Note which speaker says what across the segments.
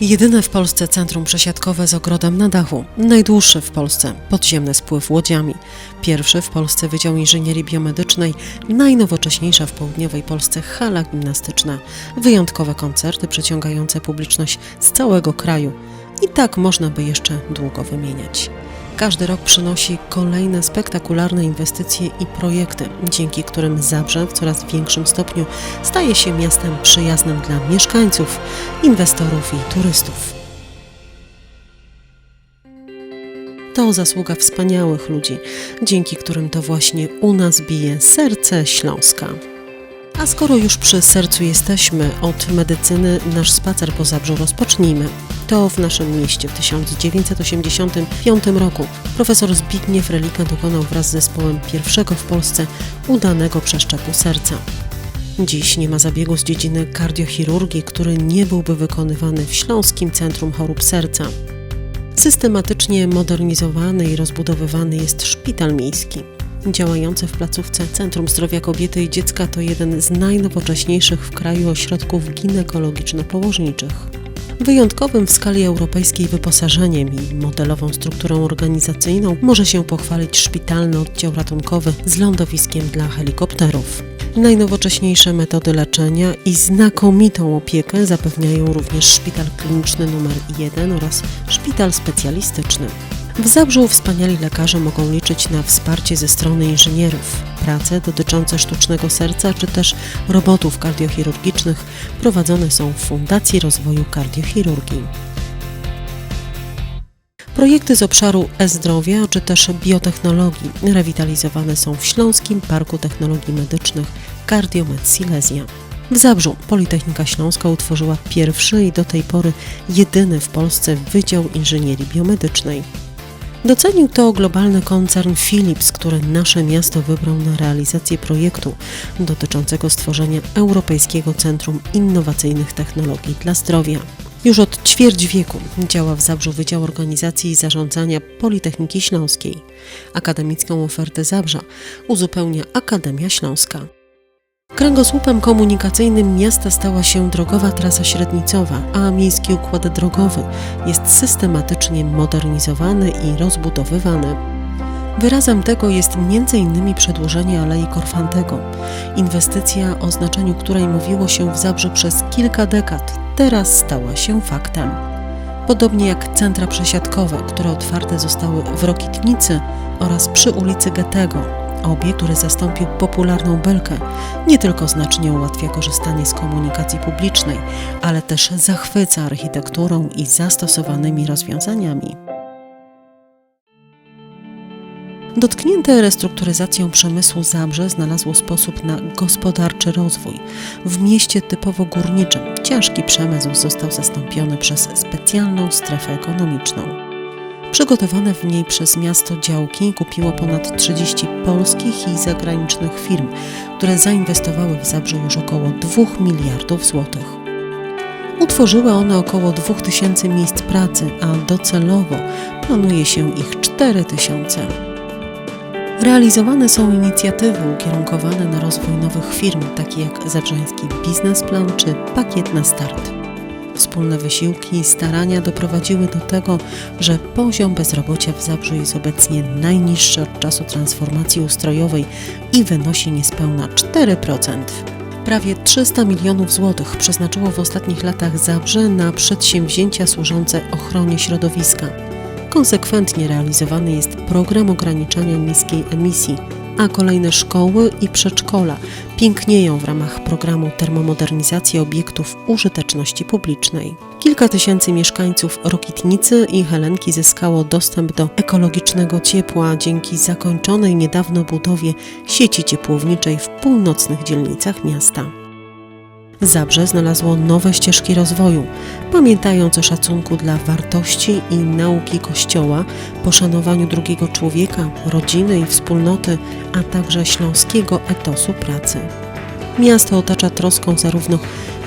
Speaker 1: Jedyne w Polsce centrum przesiadkowe z ogrodem na dachu, najdłuższe w Polsce, podziemny spływ łodziami, pierwszy w Polsce Wydział Inżynierii Biomedycznej, najnowocześniejsza w południowej Polsce hala gimnastyczna, wyjątkowe koncerty przyciągające publiczność z całego kraju. I tak można by jeszcze długo wymieniać. Każdy rok przynosi kolejne spektakularne inwestycje i projekty, dzięki którym Zabrze w coraz większym stopniu staje się miastem przyjaznym dla mieszkańców, inwestorów i turystów. To zasługa wspaniałych ludzi, dzięki którym to właśnie u nas bije serce Śląska. A skoro już przy sercu jesteśmy, od medycyny nasz spacer po Zabrzu rozpocznijmy. To w naszym mieście w 1985 roku profesor Zbigniew Relika dokonał wraz z zespołem pierwszego w Polsce udanego przeszczepu serca. Dziś nie ma zabiegu z dziedziny kardiochirurgii, który nie byłby wykonywany w Śląskim Centrum Chorób Serca. Systematycznie modernizowany i rozbudowywany jest szpital miejski. Działające w placówce Centrum Zdrowia Kobiety i Dziecka to jeden z najnowocześniejszych w kraju ośrodków ginekologiczno-położniczych. Wyjątkowym w skali europejskiej wyposażeniem i modelową strukturą organizacyjną może się pochwalić szpitalny oddział ratunkowy z lądowiskiem dla helikopterów. Najnowocześniejsze metody leczenia i znakomitą opiekę zapewniają również szpital kliniczny numer 1 oraz szpital specjalistyczny. W Zabrzu wspaniali lekarze mogą liczyć na wsparcie ze strony inżynierów. Prace dotyczące sztucznego serca czy też robotów kardiochirurgicznych prowadzone są w Fundacji Rozwoju Kardiochirurgii. Projekty z obszaru e-zdrowia czy też biotechnologii rewitalizowane są w Śląskim Parku Technologii Medycznych Cardiomed Silesia. W Zabrzu Politechnika Śląska utworzyła pierwszy i do tej pory jedyny w Polsce Wydział Inżynierii Biomedycznej. Docenił to globalny koncern Philips, który nasze miasto wybrał na realizację projektu dotyczącego stworzenia Europejskiego Centrum Innowacyjnych Technologii dla Zdrowia. Już od ćwierć wieku działa w Zabrzu Wydział Organizacji i Zarządzania Politechniki Śląskiej. Akademicką ofertę Zabrza uzupełnia Akademia Śląska. Kręgosłupem komunikacyjnym miasta stała się drogowa trasa średnicowa, a miejski układ drogowy jest systematycznie modernizowany i rozbudowywany. Wyrazem tego jest m.in. przedłużenie Alei Korfantego, inwestycja o znaczeniu której mówiło się w Zabrzu przez kilka dekad, teraz stała się faktem. Podobnie jak centra przesiadkowe, które otwarte zostały w Rokitnicy oraz przy ulicy Goethego, Obiekt, który zastąpił popularną belkę, nie tylko znacznie ułatwia korzystanie z komunikacji publicznej, ale też zachwyca architekturą i zastosowanymi rozwiązaniami. Dotknięte restrukturyzacją przemysłu Zabrze znalazło sposób na gospodarczy rozwój. W mieście typowo górniczym ciężki przemysł został zastąpiony przez specjalną strefę ekonomiczną. Przygotowane w niej przez miasto działki kupiło ponad 30 polskich i zagranicznych firm, które zainwestowały w Zabrze już około 2 miliardów złotych. Utworzyły one około 2000 miejsc pracy, a docelowo planuje się ich 4000. Realizowane są inicjatywy ukierunkowane na rozwój nowych firm, takie jak Zabrzeński Biznesplan czy Pakiet na Start. Wspólne wysiłki i starania doprowadziły do tego, że poziom bezrobocia w Zabrzu jest obecnie najniższy od czasu transformacji ustrojowej i wynosi niespełna 4%. Prawie 300 milionów złotych przeznaczyło w ostatnich latach Zabrze na przedsięwzięcia służące ochronie środowiska. Konsekwentnie realizowany jest program ograniczania niskiej emisji a kolejne szkoły i przedszkola pięknieją w ramach programu termomodernizacji obiektów użyteczności publicznej. Kilka tysięcy mieszkańców Rokitnicy i Helenki zyskało dostęp do ekologicznego ciepła dzięki zakończonej niedawno budowie sieci ciepłowniczej w północnych dzielnicach miasta. Zabrze znalazło nowe ścieżki rozwoju, pamiętając o szacunku dla wartości i nauki Kościoła, poszanowaniu drugiego człowieka, rodziny i wspólnoty, a także śląskiego etosu pracy. Miasto otacza troską zarówno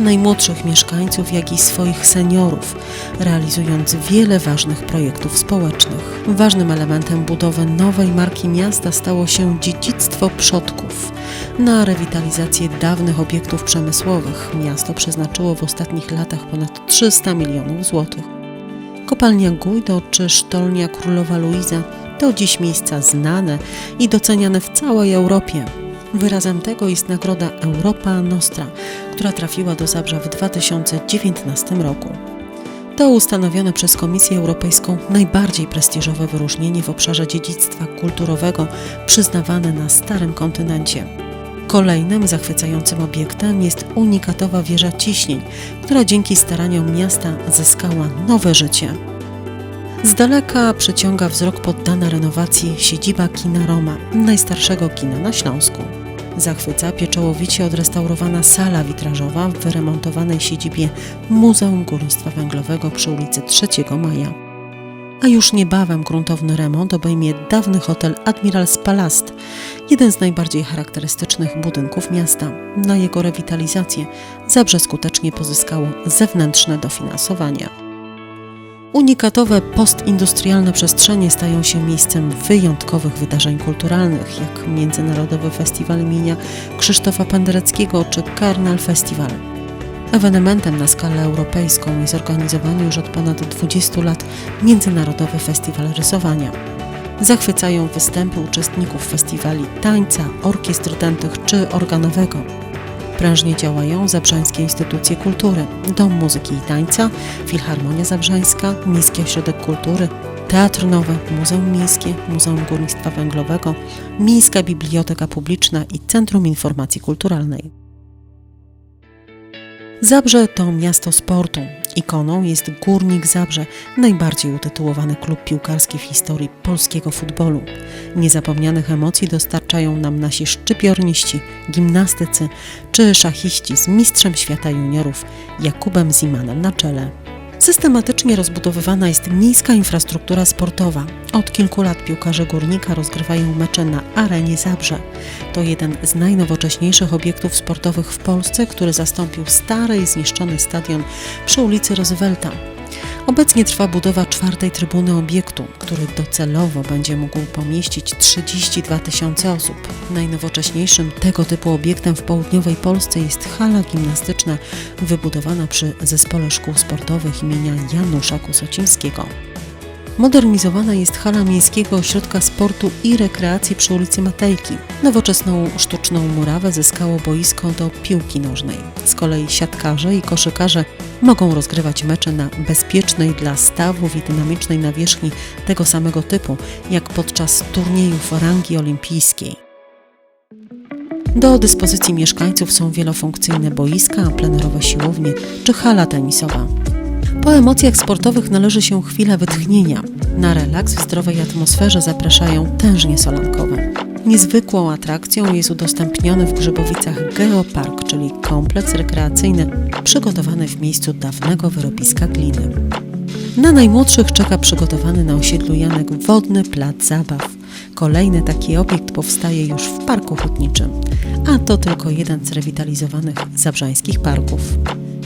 Speaker 1: najmłodszych mieszkańców, jak i swoich seniorów, realizując wiele ważnych projektów społecznych. Ważnym elementem budowy nowej marki miasta stało się dziedzictwo przodków, Na rewitalizację dawnych obiektów przemysłowych miasto przeznaczyło w ostatnich latach ponad 300 milionów złotych. Kopalnia Gujdo czy sztolnia Królowa Luiza to dziś miejsca znane i doceniane w całej Europie. Wyrazem tego jest nagroda Europa Nostra, która trafiła do Zabrza w 2019 roku. To ustanowione przez Komisję Europejską najbardziej prestiżowe wyróżnienie w obszarze dziedzictwa kulturowego przyznawane na Starym Kontynencie. Kolejnym zachwycającym obiektem jest unikatowa wieża ciśnień, która dzięki staraniom miasta zyskała nowe życie. Z daleka przyciąga wzrok poddana renowacji siedziba kina Roma, najstarszego kina na Śląsku. Zachwyca pieczołowicie odrestaurowana sala witrażowa w wyremontowanej siedzibie Muzeum Górnictwa Węglowego przy ulicy 3 Maja. A już niebawem gruntowny remont obejmie dawny hotel Admirals Palast, jeden z najbardziej charakterystycznych budynków miasta. Na jego rewitalizację Zabrze skutecznie pozyskało zewnętrzne dofinansowanie. Unikatowe postindustrialne przestrzenie stają się miejscem wyjątkowych wydarzeń kulturalnych, jak Międzynarodowy Festiwal imienia Krzysztofa Pendereckiego czy Karnal Festival. Ewenementem na skalę europejską jest organizowany już od ponad 20 lat Międzynarodowy Festiwal Rysowania. Zachwycają występy uczestników festiwali tańca, orkiestr dętych czy organowego. Prężnie działają zabrzańskie instytucje kultury, Dom Muzyki i Tańca, Filharmonia Zabrzańska, Miejski Ośrodek Kultury, Teatr Nowy, Muzeum Miejskie, Muzeum Górnictwa Węglowego, Miejska Biblioteka Publiczna i Centrum Informacji Kulturalnej. Zabrze to miasto sportu. Ikoną jest Górnik Zabrze, najbardziej utytułowany klub piłkarski w historii polskiego futbolu. Niezapomnianych emocji dostarczają nam nasi szczypiorniści, gimnastycy czy szachiści z mistrzem świata juniorów Jakubem Zimanem na czele. Systematycznie rozbudowywana jest miejska infrastruktura sportowa. Od kilku lat piłkarze Górnika rozgrywają mecze na arenie Zabrze. To jeden z najnowocześniejszych obiektów sportowych w Polsce, który zastąpił stary i zniszczony stadion przy ulicy Roosevelta. Obecnie trwa budowa czwartej trybuny obiektu, który docelowo będzie mógł pomieścić 32 tysiące osób. Najnowocześniejszym tego typu obiektem w południowej Polsce jest hala gimnastyczna wybudowana przy Zespole Szkół Sportowych imienia Janusza Kusocińskiego. Modernizowana jest hala Miejskiego Ośrodka Sportu i Rekreacji przy ulicy Matejki. Nowoczesną sztuczną murawę zyskało boisko do piłki nożnej. Z kolei siatkarze i koszykarze mogą rozgrywać mecze na bezpiecznej dla stawów i dynamicznej nawierzchni tego samego typu, jak podczas turniejów rangi olimpijskiej. Do dyspozycji mieszkańców są wielofunkcyjne boiska, plenerowe siłownie czy hala tenisowa. Po emocjach sportowych należy się chwila wytchnienia. Na relaks w zdrowej atmosferze zapraszają tężnie solankowe. Niezwykłą atrakcją jest udostępniony w Grzybowicach Geopark, czyli kompleks rekreacyjny przygotowany w miejscu dawnego wyrobiska gliny. Na najmłodszych czeka przygotowany na osiedlu Janek wodny plac zabaw. Kolejny taki obiekt powstaje już w Parku Hutniczym, a to tylko jeden z rewitalizowanych zabrzańskich parków.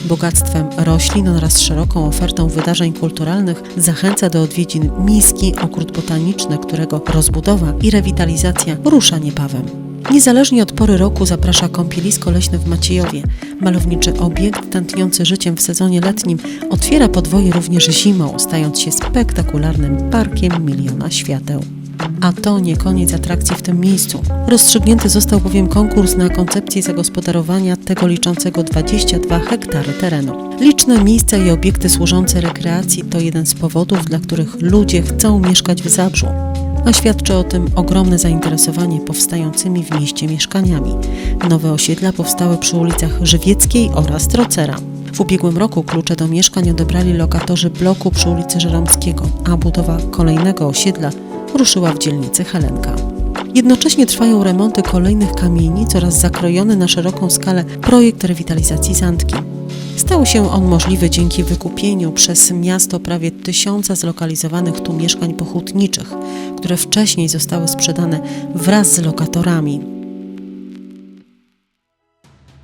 Speaker 1: Bogactwem roślin oraz szeroką ofertą wydarzeń kulturalnych zachęca do odwiedzin Miejski Ogród Botaniczny, którego rozbudowa i rewitalizacja rusza niebawem. Niezależnie od pory roku zaprasza kąpielisko leśne w Maciejowie. Malowniczy obiekt tętniący życiem w sezonie letnim otwiera podwoje również zimą, stając się spektakularnym parkiem miliona świateł. A to nie koniec atrakcji w tym miejscu. Rozstrzygnięty został bowiem konkurs na koncepcję zagospodarowania tego liczącego 22 hektary terenu. Liczne miejsca i obiekty służące rekreacji to jeden z powodów, dla których ludzie chcą mieszkać w Zabrzu. A świadczy o tym ogromne zainteresowanie powstającymi w mieście mieszkaniami. Nowe osiedla powstały przy ulicach Żywieckiej oraz Trocera. W ubiegłym roku klucze do mieszkań odebrali lokatorzy bloku przy ulicy Żeromskiego, a budowa kolejnego osiedla ruszyła w dzielnicy Helenka. Jednocześnie trwają remonty kolejnych kamienic oraz zakrojony na szeroką skalę projekt rewitalizacji Zantki. Stał się on możliwy dzięki wykupieniu przez miasto prawie tysiąca zlokalizowanych tu mieszkań pochutniczych, które wcześniej zostały sprzedane wraz z lokatorami.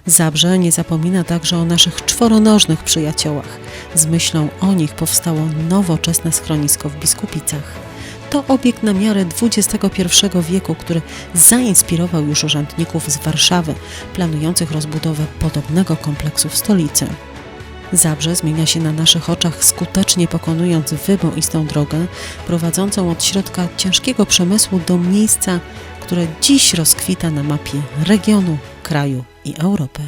Speaker 1: Zabrze nie zapomina także o naszych czworonożnych przyjaciołach. Z myślą o nich powstało nowoczesne schronisko w Biskupicach. To obiekt na miarę XXI wieku, który zainspirował już urzędników z Warszawy, planujących rozbudowę podobnego kompleksu w stolicy. Zabrze zmienia się na naszych oczach, skutecznie pokonując wyboistą drogę prowadzącą od środka ciężkiego przemysłu do miejsca, które dziś rozkwita na mapie regionu, kraju i Europy.